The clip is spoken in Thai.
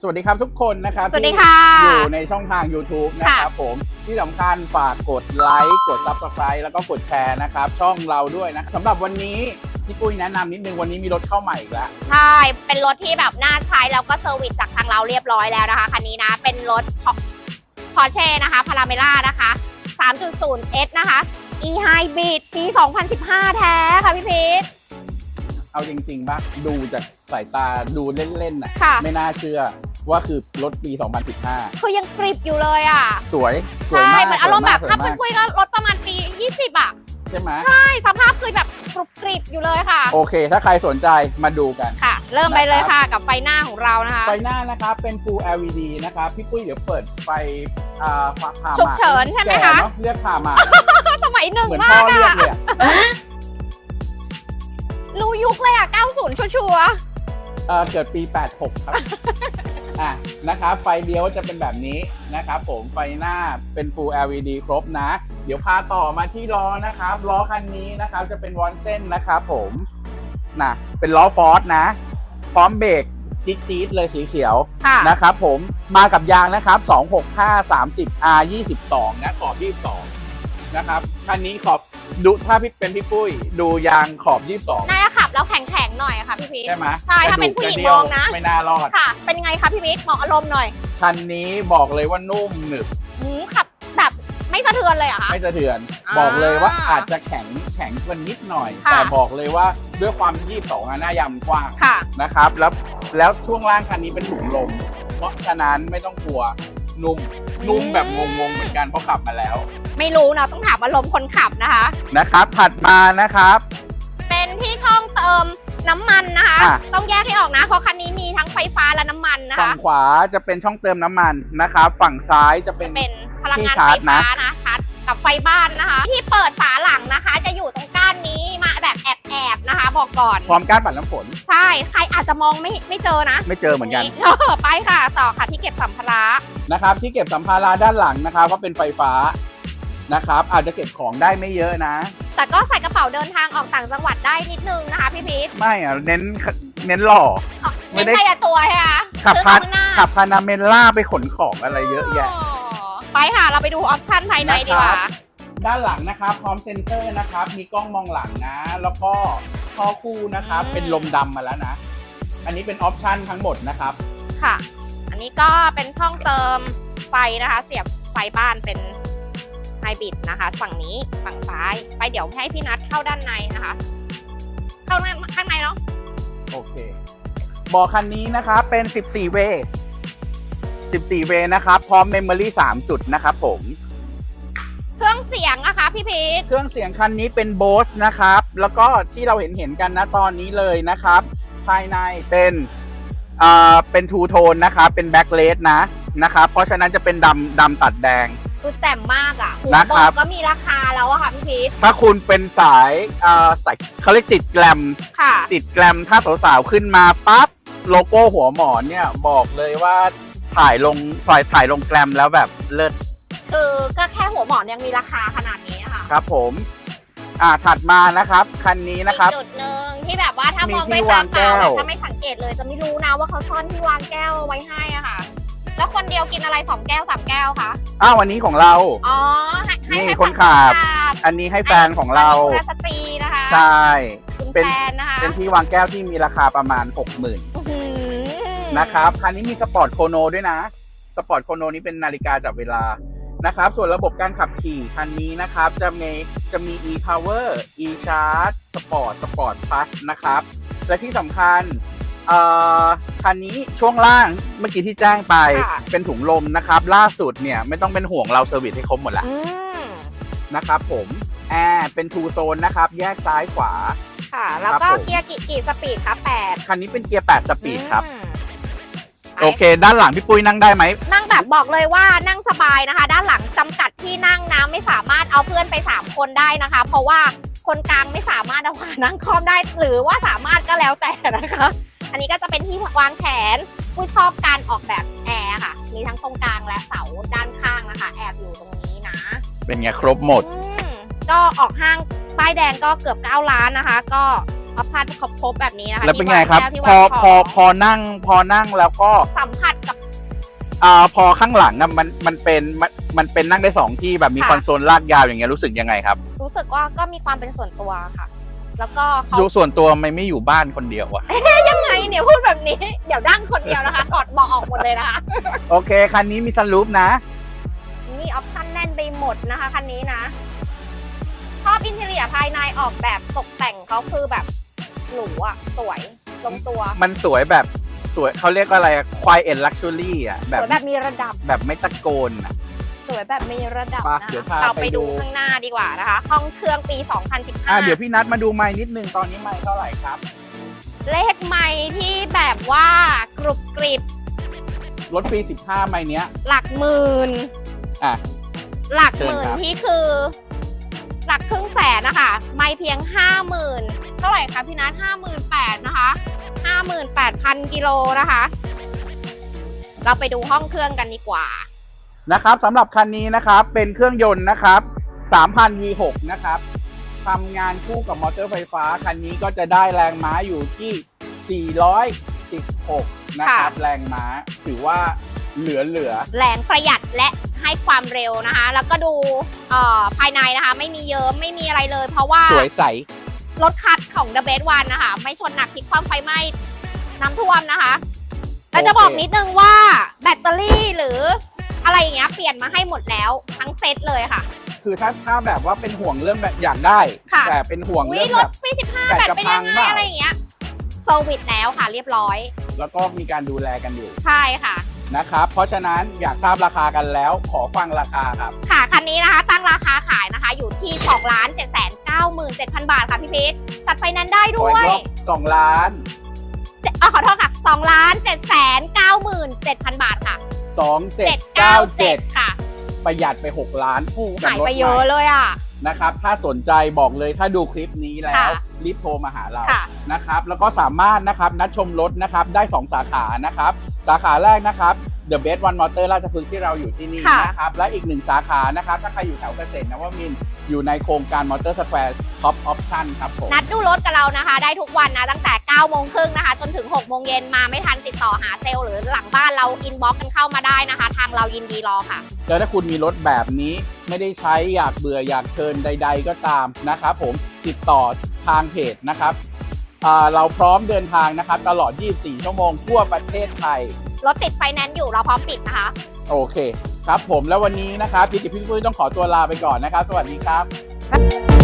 สวัสดีครับทุกคนนะครับสวัสดีค่ะที่อยู่ในช่องทาง YouTube นะครับผมที่สำคัญฝากกดไลค์กด Subscribe แล้วก็กดแชร์นะครับ ช่องเราด้วยนะสำหรับวันนี้พี่ปุ้ยแนะนำนิดนึงวันนี้มีรถเข้าใหม่อีกแล้วใช่ เป็นรถที่แบบน่าใช้แล้วก็เซอร์วิสจากทางเราเรียบร้อยแล้วนะคะคันนี้นะ เป็นรถพอเช่นะคะพาราเมล่านะคะ 3.0 S นะคะ e Hybrid ปี 2015 แท้ค่ะพี่พีทเอาจริงๆป่ะดูจากสายตาดูเล่นๆน่ะค่ะไม่น่าเชื่อ ว่าคือรถปี 2015 คือยังกริบอยู่เลยอะ สวย สวยใช่ มากเหมือนอารมณ์แบบสวยถ้ามากคุยๆก็รถประมาณปี 20 อะ ใช่ไหมใช่ สภาพคือแบบกรุบกริบอยู่เลยค่ะ โอเค ถ้าใครสนใจมาดูกัน ค่ะ เริ่มไปเลยค่ะกับไฟหน้าของเรานะคะ ไฟหน้านะครับเป็น Full LED นะครับพี่ปุ้ยเดี๋ยวเปิดไฟอ่าพาพาฉุกเฉินใช่ไหมคะแก่เนอเรียกพามาสมัยหนึ่งเหมือนมาพ่อกเรียกอะเลยอะรู้ยุคเลยอะ 90 ชัวร์เอ่อเกิดปี 86 ครับ อะนะครับไฟเดียวจะเป็นแบบนี้นะครับผมไฟหน้าเป็น Full LED ครบนะ เดี๋ยวพาต่อมาที่ล้อนะครับล้อคันนี้นะครับจะเป็นวอนเส้นนะครับผมนะเป็นล้อฟอร์สนะ พร้อมเบรกจี๊ดจี๊ดๆเลยสีเขียวๆค่ะนะครับผมมากับยางนะครับ 265 30 R 22 นะขอบ 22 นะครับคันนี้ขอบดูถ้าพี่เป็นพี่ปุ้ยดูยางขอบ 22น่าจะ ขับแล้วแข็งๆหน่อยค่ะพี่พีทใช่ไหมใช่ถ้าเป็นผู้หญิงกระดูกกรมองนะเดียวไม่น่ารอดค่ะ เป็นไงคะพี่พีทบอกอารมณ์หน่อยคันนี้บอกเลยว่านุ่มหนึบหืมขับแบบไม่สะเทือนเลยเหรอะคะ ไม่สะเทือนอ่าบอกเลยว่าอาจจะแข็งแข็งกว่านิดหน่อย ค่ะแต่บอกเลยว่าด้วยความที่22อะหน้ายางมันกว้างค่ะ นะครับ แล้วแล้วช่วงล่างคันนี้เป็นถุงลม เพราะฉะนั้นไม่ต้องกลัวนุ่มนุ่มแบบงงๆเหมือนกันเพราะขับมาแล้วไม่รู้เนาะต้องถามอารมณ์คนขับนะคะ นะครับ ถัดมานะครับเป็นที่ ช่องเติมน้ำมันนะคะ อะ ต้องแยกให้ออกนะ เพราะคันนี้มีทั้งไฟฟ้าและน้ำมันนะฝั่คะงขวาจะเป็นช่องเติมน้ำมันนะครับฝั่งซ้ายจะเป็น เป็นพลังงานที่ชาไฟร์จนะ ฟ้านะชาร์จกับไฟบ้านนะคะ ที่เปิดฝาหลังนะคะ จะอยู่ตรงก้านนี้มาแบบแอบๆนะคะ บอกก่อน พร้อมก้านปัดน้ำฝนใช่ใครอาจจะมองไม่ไม่เจอนะไม่เจอเหมือนกันเออไปค่ะ ต่อค่ะที่เก็บสัมภาระนะครับที่เก็บสัมภาระด้านหลังนะครับก็เป็นไฟฟ้า นะครับ อาจจะเก็บของได้ไม่เยอะนะ แต่ก็ใส่กระเป๋าเดินทางออกต่างจังหวัดได้นิดนึงนะคะพี่พีทไม่อะเน้นเน้นหล่อ ไม่เน้นได้ไปแต่ตัวใช่ไหมคะขับซื้อพาข้างหน้าขับพานาเมล่าไปขนของอะไรเยอะแยะ อ๋อไปค่ะ เราไปดูออปชั่นภายในดีกว่า นะครับ ด้านหลังนะครับ พร้อมเซ็นเซอร์นะครับ มีกล้องมองหลังนะ แล้วก็ท่อคู่นะครับ อืม เป็นลมดำมาแล้วนะ อันนี้เป็นออปชันทั้งหมดนะครับ ค่ะ อันนี้ก็เป็นช่องเติมไฟนะคะ เสียบไฟบ้านเป็น ไฮบริดนะคะฝั่งนี้ฝั่งซ้าย ไปเดี๋ยวให้พี่นัทเข้าด้านในนะคะ เข้าข้างในเนาะโอเคเบาะคันนี้นะครับเป็น 14 เวย์14 เวย์นะครับพร้อมเมมโมรี่3จุดนะครับผม เครื่องเสียงอะคะพี่พีทเครื่องเสียงคันนี้เป็น Bose นะครับ แล้วก็ที่เราเห็นเห็นๆกันนะตอนนี้เลยนะครับ ภายในเป็นอ่าเป็นทูโทนนะครับเป็นแบ็คเลสนะนะครับ เพราะฉะนั้นจะเป็นดำดำตัดแดง คือแจ่มมากอะหัวนะบครัอบ กก็มีราคาแล้วอะค่ะพี่พีทถ้าคุณเป็นสายอ่าสายเขาเรียกติดแกลม ค่ะ ติดแกลมถ้าสาวๆขึ้นมาปั๊บโลโก้หัวหมอนเนี่ยบอกเลยว่าถ่ายลงถ่ายถ่ายลงแกลมแล้วแบบเลิศคือก็แค่หัวหมอนยังมีราคาขนาดนี้อะค่ะครับผม อ่าถัดมานะครับ คันนี้นะครับ อีกจุดหนึ่งที่แบบว่าถ้ามองมีที่ไม่ตาวางมแก้ตาว แบบถ้าไม่สังเกตเลยจะไม่รู้นะว่าเขาซ่อนที่วางแก้วไว้ให้อะค่ะ แล้วคนเดียวกินอะไรสองแก้วสามแก้วคะ อ้าววันนี้ของเรา อ๋อให้ให้นี่ให้คนขับขับอันนี้ให้แฟนของเราอันนี้คุณสตรีนะคะใช่ คุณเป็น แฟนนะคะเป็นที่วางแก้วที่มีราคาประมาณ 60,000อื้อหือนะครับ คันนี้มีสปอร์ตโคโนด้วยนะ สปอร์ตโคโนนี้เป็นนาฬิกาจับเวลา นะครับ ส่วนระบบการขับขี่คันนี้นะครับ จะมี จะมี e-power e-charge sport sport plus นะครับ และที่สำคัญเอ่อ คันนี้ช่วงล่างเมื่อกี้ที่แจ้งไปค่ะเป็นถุงลมนะครับ ล่าสุดเนี่ยไม่ต้องเป็นห่วงเราเซอร์วิสให้ครบหมดละอืมนะครับผมแอร์เป็นทูโซนนะครับ แยกซ้ายขวา ค่ะ แล้วครับก็ผม เกียร์กี่กี่สปีดคะแปดคันนี้เป็นเกียร์ 8 สปีดครับ อืมโอเค ด้านหลังพี่ปุ้ยนั่งได้ไหม นั่งแบบบอกเลยว่านั่งสบายนะคะ ด้านหลังจำกัดที่นั่งนะไม่สามารถเอาเพื่อนไป3คนได้นะคะ เพราะว่าคนกลางไม่สามารถเอาขานั่งคล่อมได้หรือว่าสามารถก็แล้วแต่นะคะ อันนี้ก็จะเป็นที่วางแขนผู้ชอบการออกแบบแอร์ค่ะ มีทั้งตรงกลางและเสาด้านข้างนะคะ แอบอยู่ตรงนี้นะ เป็นไงครบหมด อืมก็ออกห้างป้ายแดงก็เกือบ 9 ล้านนะคะ ก็ออปชั่นครบๆแบบนี้นะคะแล้วเป็นไงครับ ที่พอวางแก้วที่วางพอของพอนั่งพอนั่งแล้วก็สัมผัสกับ อ่าพอข้างหลังอะมันมันเป็นมันมันเป็นนั่งได้สองที่แบบมีค่ะ คอนโซลลากยาวอย่างเงี้ยรู้สึกยังไงครับ รู้สึกว่าก็มีความเป็นส่วนตัวค่ะ แล้วก็เขาดูส่วนตัวไม่ไม่อยู่บ้านคนเดียวอะยังไงเนี่ยพูดแบบนี้ เดี๋ยวนั่งคนเดียวนะคะถอดเบาะออกหมดเลยนะคะ โอเค คันนี้มีซันรูฟนะนี่ออปชั่นแน่นไปหมดนะคะคันนี้นะชอบอินเทเรียภายในออกแบบตกแต่งเขาคือแบบหรูอะสวยลงตัวมันสวยแบบสวยเขาเรียกว่าอะไรควายเอ็นลักชัวรี่อะสแบบวยแบบมีระดับ แบบไม่ตะโกนอะ สวยแบบมีระดับไปนะเดี๋ยวคะพาเราไปไปดู ดูข้างหน้าดีกว่านะคะ ห้องเครื่องปี อะ2015 เดี๋ยวพี่นัทมาดูไม้นิดนึงตอนนี้ไม้เท่าไหร่ครับเลขใหม่ที่แบบว่ากรุบกริบรถปี 15ไม้เนี้ย หลักหมื่น อะ หลักเชิหญมื่นครับ ที่คือ หลักครึ่งแสนนะคะไม่เพียงห้าหมื่นเท่าไหร่คะพี่นัทห้าหมื่นแปดนะคะห้าหมื่นแปดพันกิโลนะคะ เราไปดูห้องเครื่องกันดีกว่า นะครับสำหรับคันนี้นะครับเป็นเครื่องยนต์นะครับ 3,000 V6 นะครับทำงานคู่กับมอเตอร์ไฟฟ้า คันนี้ก็จะได้แรงม้าอยู่ที่ 416 นะครับ แรงม้าถือว่าเหลือเหลือแรงประหยัดและให้ความเร็วนะคะ แล้วก็ดูเอ่อภายในนะคะ ไม่มีเยิ้มไม่มีอะไรเลย เพราะว่าสวยใสรถคัดของ The Best One นะคะ ไม่ชนหนักพลิกความไฟไหม้น้ำท่วมนะคะ แต่จะบอกนิดนึงว่าแบตเตอรี่หรือ อะไรอย่างเงี้ยเปลี่ยนมาให้หมดแล้วทั้งเซตเลยค่ะ คือถ้าถ้าแบบว่าเป็นห่วงเรื่องแบบอยากได้ ค่ะ แต่เป็นห่วงวิเรื่องรแบถบปี15แบตแบตจะเป็นพัยังงเปไงล่าอะไรอย่างเงี้ยโซวิตแล้วค่ะเรียบร้อย แล้วก็มีการดูแลกันอยู่ใช่ค่ะ นะครับ เพราะฉะนั้นอยากทราบราคากันแล้ว ขอฟังราคาครับ ค่ะคันนี้นะคะ ตั้งราคาขายนะคะ อยู่ที่2ล้าน7 9 7 0 0 0บาทค่ะพี่พีชจัดไฟแนนซ์ได้ขอด้อีวกยรอบสองล้าน เจ็ดเอ่อขอโทษค่ะ2ล้าน7 9 7 0 0 0บาทค่ะ สองเจ็ดเก้าเจ็ด797 ค่ะ ประหยัดไป 6 ล้านโอ้โหกับหายรถไปใหเยอะม่เลยอะนะครับ ถ้าสนใจบอกเลยถ้าดูคลิปนี้แล้วค่ะรีบโทรมาหาเราค่ะนะครับ แล้วก็สามารถนะครับนัดชมรถนะครับได้ 2 สาขานะครับ สาขาแรกนะครับ The Best One Motor ราชพฤกษ์ที่เราอยู่ที่นี่ค่ะนะครับ และอีกหนึ่งสาขานะครับ ถ้าใครอยู่แถวเกษตรนวมินทร์ อยู่ในโครงการ Motor Square Top Option ครับผม นัดดูรถกับเรานะคะ ได้ทุกวันนะ ตั้งแต่ 9 โมงครึ่งนะคะ จนถึง 6 โมงเย็นมาไม่ทันติดต่อหาเซลล์หรือหลังบ้านเราอินบ็อกกันเข้ามาได้นะคะ ทางเรายินดีรอค่ะ แล้วถ้าคุณมีรถแบบนี้ไม่ได้ใช้อยากเบื่ออยากเทิร์นใด ๆ ก็ตามนะครับผมติดต่อทางเพจนะครับอ่าเราพร้อมเดินทางนะครับ ตลอด 24 ชั่วโมงทั่วประเทศไทย รถติดไฟแนนซ์อยู่เราพร้อมปิดนะคะ โอเค ครับผมแล้ววันนี้นะครับพี่กับพี่ปุ้ยต้องขอตัวลาไปก่อนนะครับ สวัสดีครับ